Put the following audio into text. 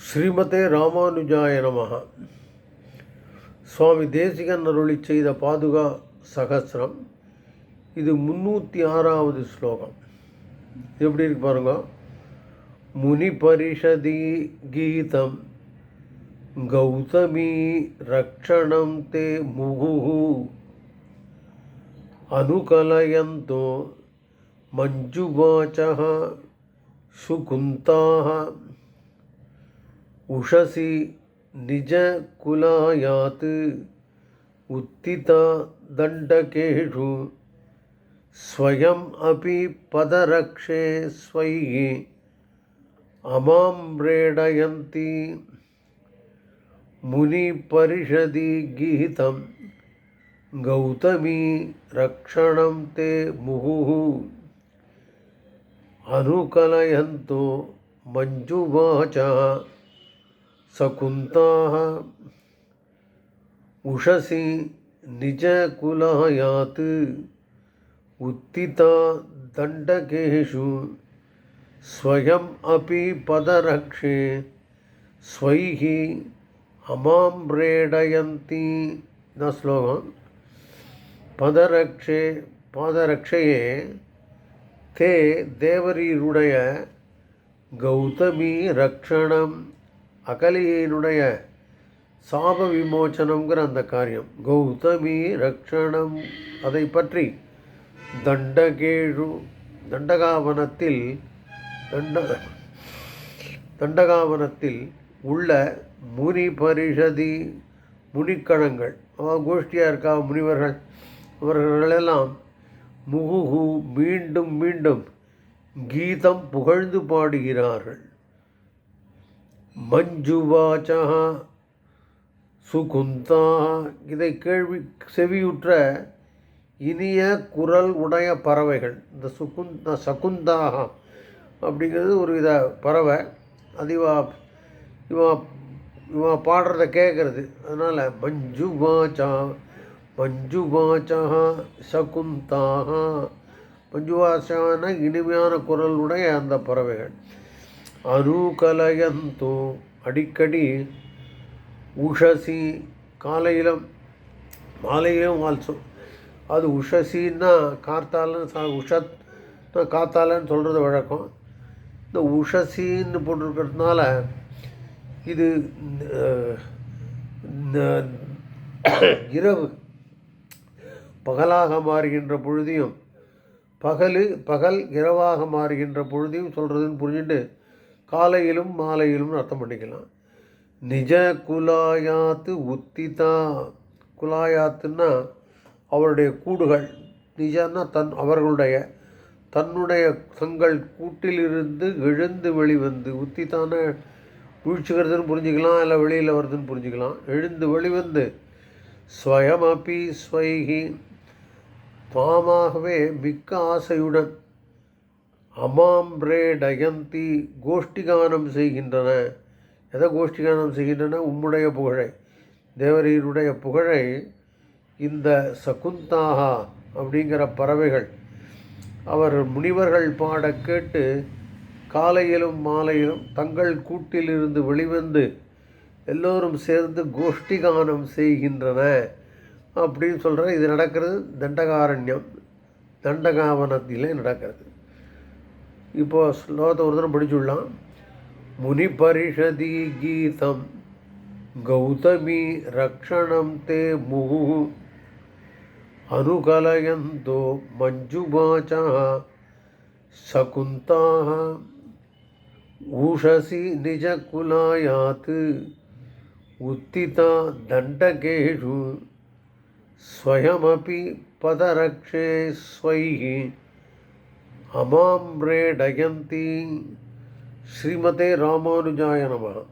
ஸ்ரீமதே ராமானுஜாய நமஹ சுவாமி தேசிகன் அருளி செய்த பாதுகா சகசிரம் இது முன்னூற்றி ஆறாவது ஸ்லோகம் இது எப்படி இருக்கு பாருங்க முனி பரிஷதி கீதம் கௌதமி ரக்ஷணம் தே முகுஹு அனுகலயந்தோ மஞ்சுவாச்சः சுகுந்தாः उषसि निजकुलायात् उत्थिता दण्डकेषु स्वयम् अपि पदरक्षे स्वैः अमां व्रेडयन्ति मुनिपरिषदि गीतं गौतमी रक्षणं ते मुहुः अनुकलयन्तो मञ्जुवाचः सकुन्ताः उषसि निजकुलायात् उत्थिता दण्डकेषु स्वयम् अपि पदरक्षे स्वैः अमां प्रेडयन्ति द श्लोकं पदरक्षे पादरक्षये ते देवरीरुडय गौतमी रक्षणं அகலியினுடைய சாப விமோச்சனங்கிற அந்த காரியம். கௌதமி ரக்ஷணம். அதை பற்றி தண்டகேழு தண்டகாவனத்தில் தண்ட தண்டகாவனத்தில் உள்ள முனி பரிஷதி முனிக்கணங்கள் அதாவது கோஷ்டியாக இருக்கா முனிவர்கள் அவர்களெல்லாம் முகுகு மீண்டும் மீண்டும் கீதம் புகழ்ந்து பாடுகிறார்கள். மஞ்சுவாச்சா சுகுந்தா. இதை கேள்வி செவியுற்ற இனிய குரல் உடைய பறவைகள் இந்த சுகுந்தா சகுந்தாகா அப்படிங்கிறது ஒரு வித பறவை. அது இவா இவா இவா பாடுறத கேட்குறது. அதனால் மஞ்சு வாச்சா மஞ்சு வாச்சா சகுந்தாக மஞ்சு வாச்சான இனிமையான குரலுடைய அந்த பறவைகள். அனுகலயந்தோ அடிக்கடி உஷசி காலையிலும் மாலையிலும் ஆல்சோ அது உஷசின்னா கார்த்தாலன்னு சா உஷத் காத்தாலன்னு சொல்கிறது வழக்கம். இந்த உஷசின்னு போட்டிருக்கிறதுனால இது இரவு பகலாக மாறுகின்ற பொழுதையும் பகல் பகல் இரவாக மாறுகின்ற பொழுதையும் சொல்கிறதுன்னு புரிஞ்சுட்டு காலையிலும் மாலையிலும் அர்த்தம் பண்ணிக்கலாம். நிஜ குலாயாத்து உத்திதா. குலாயாத்துன்னா அவருடைய கூடுகள். நிஜன்னா தன் அவர்களுடைய தன்னுடைய தங்கள் கூட்டிலிருந்து எழுந்து வெளிவந்து உத்தித்தான வீழ்ச்சிக்கிறதுன்னு புரிஞ்சுக்கலாம் இல்லை வெளியில் வருதுன்னு புரிஞ்சுக்கலாம். எழுந்து வெளிவந்து ஸ்வயமபி ஸ்வைகி தாமாகவே மிக்க ஆசையுடன் அமாம்ரே டயந்தி கோஷ்டிகானம் செய்கின்றன. எதை கோஷ்டிகானம் செய்கின்றன? உம்முடைய புகழை. தேவரீருடைய புகழை இந்த சகுந்தாகா அப்படிங்கிற பறவைகள். அவர் முனிவர்கள் பாட கேட்டு காலையிலும் மாலையிலும் தங்கள் கூட்டிலிருந்து வெளிவந்து எல்லோரும் சேர்ந்து கோஷ்டிகானம் செய்கின்றன அப்படின்னு சொல்கிற இது நடக்கிறது தண்டகாரண்யம் தண்டகாவனத்திலே நடக்கிறது. இப்போ ஸ்லோகத்தை ஒரு தினம் படிச்சுடலாம் முனி பரிஷதி கீதம் கௌதமி ரக்ஷணம் தே முகு அனுகலயந்தோ மஞ்சுபாச்சா சகுந்தாக ஊஷசி நிஜகுலாயாத் உத்திதா தண்டகேஷு स्वयमपि पदरक्षे स्वैः அமாம் ரே டயந்தி ஸ்ரீமதே ராமானுஜாய நமகா